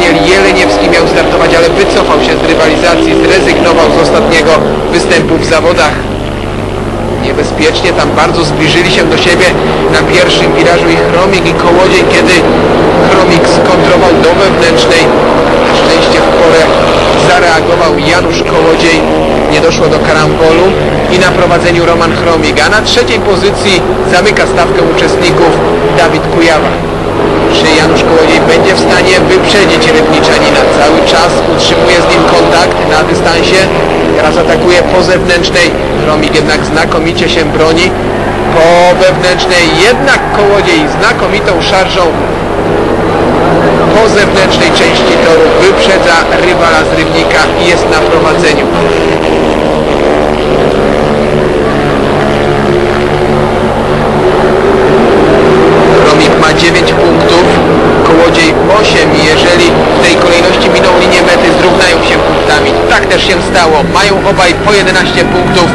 Jeleniewski miał startować, ale wycofał się z rywalizacji, zrezygnował z ostatniego występu w zawodach. Niebezpiecznie tam bardzo zbliżyli się do siebie na pierwszym wirażu i Chromik i Kołodziej, kiedy Chromik skontrował do wewnętrznej. Na szczęście w porę zareagował Janusz Kołodziej. Nie doszło do karambolu i na prowadzeniu Roman Chromik, a na trzeciej pozycji zamyka stawkę uczestników Dawid Kujawa. W stanie wyprzedzić Rybniczanina? Cały czas utrzymuje z nim kontakt na dystansie. Teraz atakuje po zewnętrznej. Chromik jednak znakomicie się broni. Po wewnętrznej jednak Kołodziej znakomitą szarżą po zewnętrznej części toru wyprzedza rywala z Rybnika i jest na prowadzeniu. Też się stało. Mają obaj po 11 punktów.